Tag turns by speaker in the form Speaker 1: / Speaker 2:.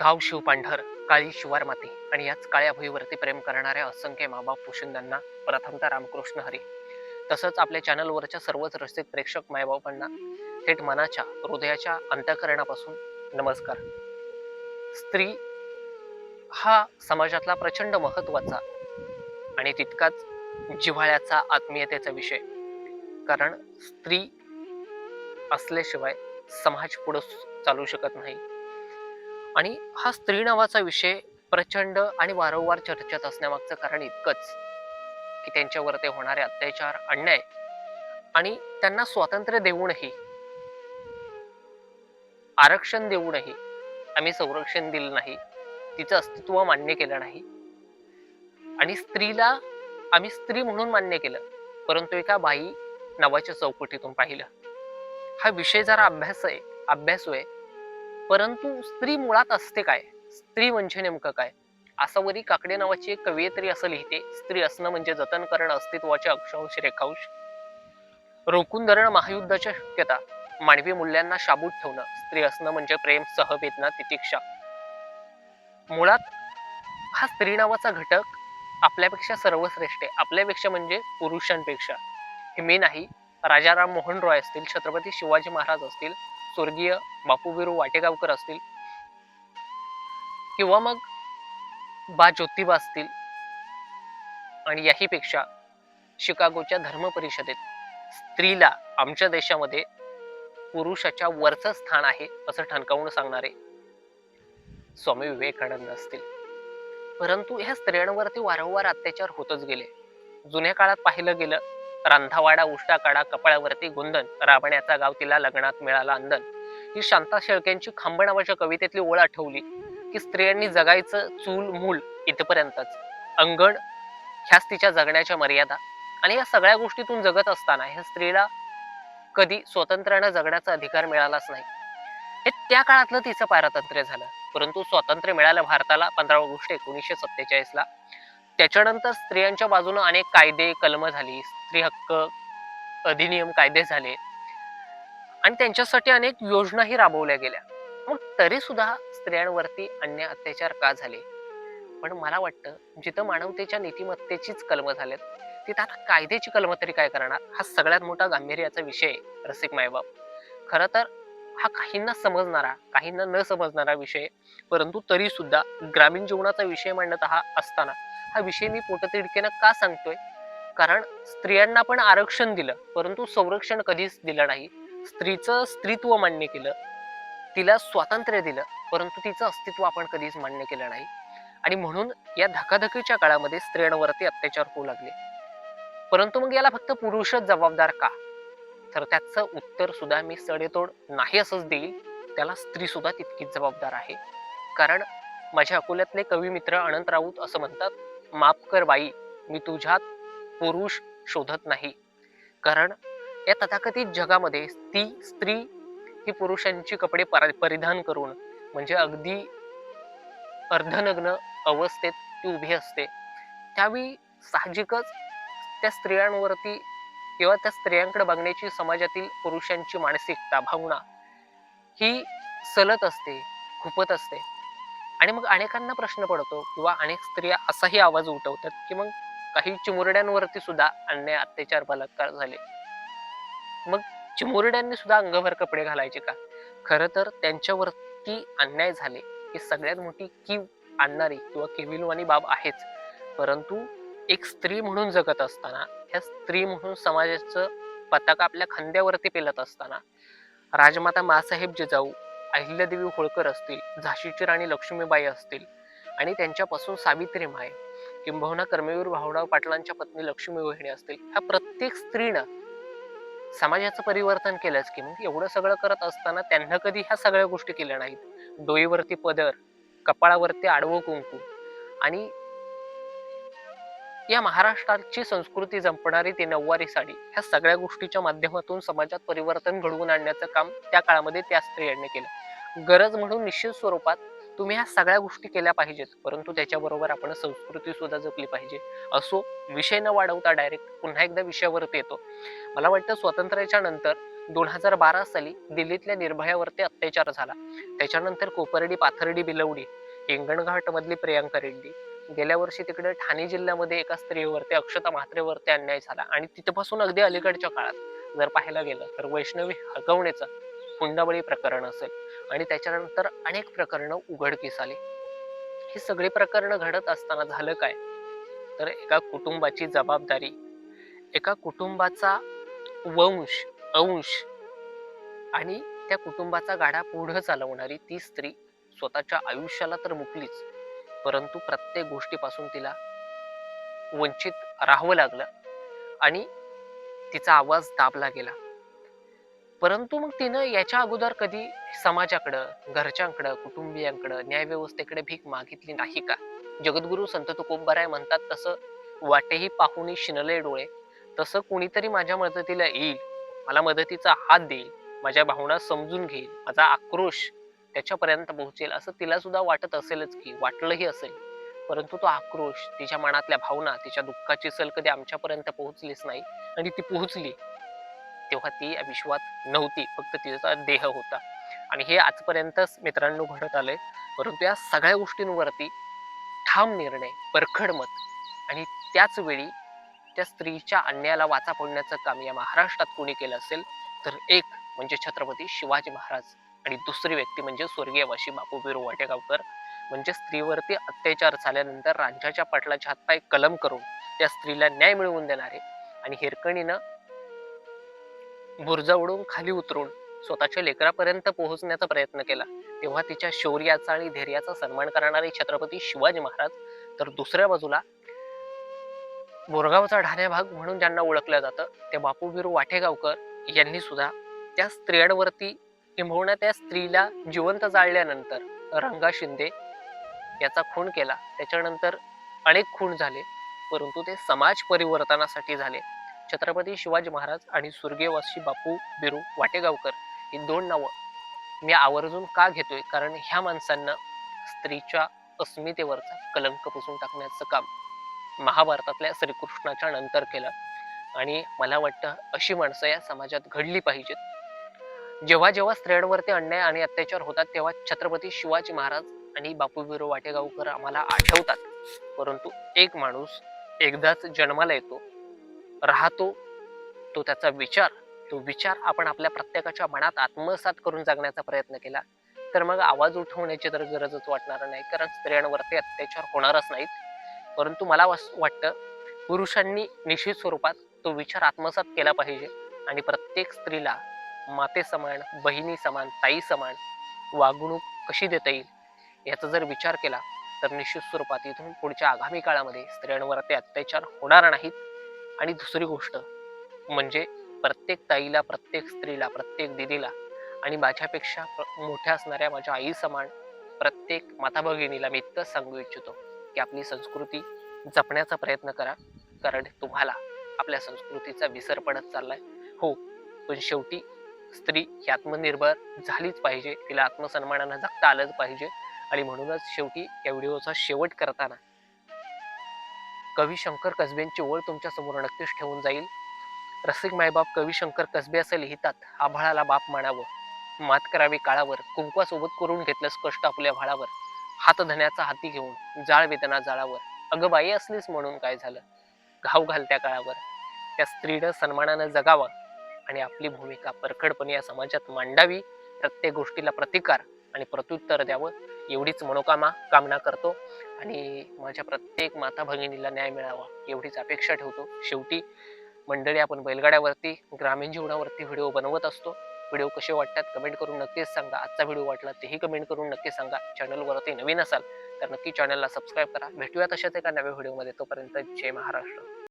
Speaker 1: गाव शिवपांढर काळी शिवार माती आणि याच काळ्या भुईवरती प्रेम करणाऱ्या असंख्य माबाप पोशिंद्यांना प्रथमतः रामकृष्ण हरी. तसंच आपल्या चॅनलवरच्या सर्वच रसिक प्रेक्षक मायबापांना थेट मनाच्या हृदयाच्या अंतःकरणापासून नमस्कार. स्त्री हा समाजातला प्रचंड महत्त्वाचा आणि तितकाच जिव्हाळ्याचा आत्मीयतेचा विषय. कारण स्त्री असल्याशिवाय समाज पुढे चालू शकत नाही. आणि हा स्त्री नावाचा विषय प्रचंड आणि वारंवार चर्चेत असण्यामागचं कारण इतकंच की त्यांच्यावर ते होणारे अत्याचार अन्याय आणि त्यांना स्वातंत्र्य देऊनही आरक्षण देऊनही आम्ही संरक्षण दिलं नाही तिचं अस्तित्व मान्य केलं नाही. आणि स्त्रीला आम्ही स्त्री म्हणून मान्य केलं परंतु एका बाई नावाच्या चौकटीतून पाहिलं. हा विषय जरा अभ्यास आहे अभ्यासू आहे. परंतु स्त्री मुळात असते काय? स्त्री म्हणजे नेमकं काय? आसावरी काकडे नावाची एक कवयित्री असं लिहिते स्त्री असणं म्हणजे जतन करणं अस्तित्वाचे अक्षांश रेखांश. रोखून धरणं महायुद्धाच्या शक्यता मानवी मूल्यांना शाबूत ठेवणं स्त्री असणं म्हणजे प्रेम सहवेदना तितिक्षा. मुळात हा स्त्री नावाचा घटक आपल्यापेक्षा सर्वश्रेष्ठ आहे. आपल्यापेक्षा म्हणजे पुरुषांपेक्षा. हे मी नाही राजाराम मोहन रॉय असतील छत्रपती शिवाजी महाराज असतील स्वर्गीय बापूवीरू वाटेगावकर असतील किंवा मग बा ज्योतिबा असतील आणि याहीपेक्षा शिकागोच्या धर्म परिषदेत स्त्रीला आमच्या देशामध्ये पुरुषाच्या वरचं स्थान आहे असं ठणकावून सांगणारे स्वामी विवेकानंद असतील. परंतु ह्या स्त्रियांवरती वारंवार अत्याचार होतच गेले. जुन्या काळात पाहिलं गेलं रांधावाडा उष्टा कपाळावरती गुंदन राबण्याचा गाव तिला लग्नात मिळाला अंदन ही शांता शेळक्यांची खांब नावाच्या कवितेतली ओळ आठवली की स्त्रियांनी जगायचं चूल मूल इथपर्यंतच. अंगण ह्याच तिच्या जगण्याच्या मर्यादा. आणि या सगळ्या गोष्टीतून जगत असताना ह्या स्त्रीला कधी स्वतंत्र्यानं जगण्याचा अधिकार मिळालाच नाही. हे त्या काळातलं तिचं पारतंत्र्य झालं. परंतु स्वातंत्र्य मिळालं भारताला पंधरा ऑगस्ट एकोणीसशे सत्तेचाळीस ला त्याच्यानंतर स्त्रियांच्या बाजूने अनेक कायदे कलम झाली. स्त्री हक्क अधिनियम कायदे झाले. आणि त्यांच्यासाठी अनेक योजनाही राबवल्या गेल्या. मग तरी सुद्धा स्त्रियांवरती अन्याय अत्याचार का झाले? पण मला वाटतं जिथं मानवतेच्या नीतिमत्तेचीच कलम झालेत तिथं आता कायद्याची कलम तरी काय करणार? हा सगळ्यात मोठा गांभीर्याचा विषय आहे रसिक मायबाप. खरं तर हा काहींना समजणारा काहींना न समजणारा विषय परंतु तरी सुद्धा ग्रामीण जीवनाचा विषय मांडत हा असताना हा विषय मी पोटतिडकेनं का सांगतोय? कारण स्त्रियांना पण आरक्षण दिलं परंतु संरक्षण कधीच दिलं नाही. स्त्रीचं स्त्रीत्व मान्य केलं तिला स्वातंत्र्य दिलं परंतु तिचं अस्तित्व आपण कधीच मान्य केलं नाही. आणि म्हणून या धकाधकीच्या काळामध्ये स्त्रियांवरती अत्याचार होऊ लागले. परंतु मग याला फक्त पुरुषच जबाबदार का? तर त्याचं उत्तर सुद्धा मी सडेतोड नाही असंच देईल. त्याला स्त्री सुद्धा तितकीच जबाबदार आहे. कारण माझ्या अकोल्यातले कवी मित्र अनंत राऊत असं म्हणतात माफ कर बाई मी तुझ्यात पुरुष शोधत नाही. कारण या तथाकथित जगामध्ये ती स्त्री ही पुरुषांची कपडे परिधान करून म्हणजे अगदी अर्धनग्न अवस्थेत ती उभी असते. त्यावेळी साहजिकच त्या स्त्रियांवरती किंवा त्या स्त्रियांकडे बघण्याची समाजातील पुरुषांची मानसिकता भावना ही सलत असते खुपत असते. आणि मग अनेकांना प्रश्न पडतो किंवा अनेक स्त्रिया असाही आवाज उठवतात की मग काही चिमुरड्यांवरती सुद्धा अन्याय अत्याचार बलात्कार झाले. मग चिमुरड्यांनी सुद्धा अंगभर कपडे घालायचे का? खरं तर त्यांच्यावरती अन्याय झाले ही सगळ्यात मोठी कीव आणणारी किंवा केविलवाणी बाब आहेच. परंतु एक स्त्री म्हणून जगत असताना ह्या स्त्री म्हणून समाजाचं पताका आपल्या खांद्यावरती पेलत असताना राजमाता मासाहेब जिजाऊ अहिल्यादेवी होळकर असतील झाशीची राणी लक्ष्मीबाई असतील आणि त्यांच्यापासून सावित्री माय किंबहुना कर्मवीर भाऊराव पाटलांच्या पत्नी लक्ष्मी वहिणी असतील ह्या प्रत्येक स्त्रीनं समाजाचं परिवर्तन केलंच की मग एवढं सगळं करत असताना त्यांना कधी ह्या सगळ्या गोष्टी केल्या नाहीत. डोईवरती पदर कपाळावरती आडवं कुंकू आणि या महाराष्ट्राची संस्कृती जपणारी ती नऊवारी साडी ह्या सगळ्या गोष्टीच्या माध्यमातून समाजात परिवर्तन घडवून आणण्याचं काम त्या काळामध्ये त्या स्त्रियांनी केलं. गरज म्हणून निश्चित स्वरूपात तुम्ही ह्या सगळ्या गोष्टी केल्या पाहिजेत परंतु त्याच्याबरोबर आपण संस्कृती सुद्धा जपली पाहिजे. असो विषय न वाढवता डायरेक्ट पुन्हा एकदा विषयावरती येतो. मला वाटतं स्वातंत्र्याच्या नंतर दोन हजार बारा साली दिल्लीतल्या निर्भयावरती अत्याचार झाला. त्याच्यानंतर कोपर्डी पाथर्डी बिलवडी हिंगणघाटमधली प्रियांका रेड्डी गेल्या वर्षी तिकडे ठाणे जिल्ह्यामध्ये एका स्त्रीवरती अक्षता म्हात्रेवरती अन्याय झाला. आणि तिथपासून अगदी अलीकडच्या काळात जर पाहायला गेलं तर वैष्णवी हगवण्याचं हुंडाबळी प्रकरण असेल. आणि त्याच्यानंतर अनेक प्रकरणं उघडकीस आली. ही सगळी प्रकरणं घडत असताना झालं काय? तर एका कुटुंबाची जबाबदारी एका कुटुंबाचा वंश अंश आणि त्या कुटुंबाचा गाडा पुढं चालवणारी ती स्त्री स्वतःच्या आयुष्याला तर मुकलीच. परंतु प्रत्येक गोष्टीपासून तिला वंचित राहावं लागलं आणि तिचा आवाज दाबला गेला. परंतु मग तिनं याच्या अगोदर कधी समाजाकडं घरच्यांकडं कुटुंबियांकडं न्यायव्यवस्थेकडे भीक मागितली नाही का? जगद्गुरु संत तुकोबराय म्हणतात तसं वाटेही पाहुणी शिनले डोळे तसं कोणीतरी माझ्या मदतीला येईल मला मदतीचा हात देईल माझ्या भावना समजून घेईल माझा आक्रोश त्याच्यापर्यंत पोहोचेल असं तिला सुद्धा वाटत असेलच की वाटलंही असेल. परंतु तो आक्रोश तिच्या मनातल्या भावना तिच्या दुःखाची सल कधी आमच्यापर्यंत पोहोचलीच नाही. आणि ती पोहोचली तेव्हा ती या विश्वात नव्हती फक्त तिचा देह होता. आणि हे आजपर्यंतच मित्रांनो घडत आलंय. परंतु या सगळ्या गोष्टींवरती ठाम निर्णय परखड मत आणि त्याच वेळी त्या स्त्रीच्या अन्यायाला वाचा फोडण्याचं काम या महाराष्ट्रात कोणी केलं असेल तर एक म्हणजे छत्रपती शिवाजी महाराज. आणि दुसरी व्यक्ती म्हणजे स्वर्गीय वाशी बापू वाटेगावकर. म्हणजे स्त्रीवरती अत्याचार झाल्यानंतर राज्याच्या पाटलाच्या हातपाय कलम करून त्या स्त्रीला न्याय मिळवून देणारे आणि हिरकणीनं बुरजावडून खाली उतरून स्वतःच्या लेकरापर्यंत पोहोचण्याचा प्रयत्न केला. तेव्हा तिच्या शौर्याचा आणि धैर्याचा सन्मान करणारे छत्रपती शिवाजी महाराज तर दुसऱ्या बाजूला बोरगावचा ढाण्या भाग म्हणून ज्यांना ओळखलं जातं ते बापू बिरू वाटेगावकर यांनी सुद्धा त्या स्त्रियांवरती किंबहुना त्या स्त्रीला जिवंत जाळल्यानंतर रंगा शिंदे याचा खून केला. त्याच्यानंतर अनेक खून झाले परंतु ते समाज परिवर्तनासाठी झाले. छत्रपती शिवाजी महाराज आणि स्वर्गीयवासी बापू बिरू वाटेगावकर ही दोन नावं मी आवर्जून का घेतोय? कारण ह्या माणसांना स्त्रीच्या अस्मितेवरचा कलंक पुसून टाकण्याचं काम महाभारतातल्या श्रीकृष्णाच्या नंतर केलं. आणि मला वाटतं अशी माणसं या समाजात घडली पाहिजेत. जेव्हा जेव्हा स्त्रियांवरती अन्याय आणि अत्याचार होतात तेव्हा छत्रपती शिवाजी महाराज आणि बापू वाटेगावकर आम्हाला आठवतात. परंतु एक माणूस एकदाच जन्माला येतो राहतो तो त्याचा विचार तो विचार आपण आपल्या प्रत्येकाच्या मनात आत्मसात करून जगण्याचा प्रयत्न केला तर मग आवाज उठवण्याची तर गरजच वाटणार नाही कारण स्त्रियांवरती अत्याचार होणारच नाहीत. परंतु मला वाटतं पुरुषांनी निश्चित स्वरूपात तो विचार आत्मसात केला पाहिजे आणि प्रत्येक स्त्रीला माते समान बहिणी समान ताई समान वागणूक कशी देता येईल? याचा जर विचार केला तर निश्चित स्वरूपात इथून पुढच्या आगामी काळामध्ये स्त्रियांवर ते अत्याचार होणार नाहीत. आणि दुसरी गोष्ट म्हणजे प्रत्येक ताईला प्रत्येक स्त्रीला प्रत्येक दिदीला आणि माझ्यापेक्षा मोठ्या असणाऱ्या माझ्या आई समान प्रत्येक माता भगिनीला मी इतकंच सांगू इच्छितो की आपली संस्कृती जपण्याचा प्रयत्न करा. कारण तुम्हाला आपल्या संस्कृतीचा विसर पडत चाललाय. हो पण शेवटी स्त्री ही आत्मनिर्भर झालीच पाहिजे. तिला आत्मसन्मानानं जगता आलंच पाहिजे. आणि म्हणूनच शेवटी या व्हिडिओचा शेवट करताना कवी शंकर कसबेंची ओळ तुमच्यासमोर नक्कीच ठेवून जाईल. रसिक मायबाप कवी शंकर कसबे असे लिहितात आभाळाला बाप मानावं. मात करावी काळावर कुंकवासोबत करून घेतलंस कष्ट आपल्या भाळावर. हात धण्याचा हाती घेऊन जाळ वेदना जाळावर. अगं बाई असलीस म्हणून काय झालं? घाव घाल त्या काळावर. त्या स्त्रीनं सन्मानानं जगावं. आणि आपली भूमिका परखडपणे या समाजात मांडावी प्रत्येक गोष्टीला प्रतिकार आणि प्रत्युत्तर द्यावं एवढीच मनोकामा कामना करतो आणि माझ्या प्रत्येक माता भगिनीला न्याय मिळावा एवढीच अपेक्षा ठेवतो. शेवटी मंडळी आपण बैलगाड्यावरती ग्रामीण जीवनावरती व्हिडिओ बनवत असतो. व्हिडिओ कसे वाटतात कमेंट करून नक्कीच सांगा. आजचा व्हिडिओ वाटला तेही कमेंट करून नक्की सांगा. चॅनलवरती नवीन असाल तर नक्की चॅनलला सबस्क्राईब करा. भेटूया तशाच एका नव्या व्हिडिओमध्ये. तोपर्यंत जय महाराष्ट्र.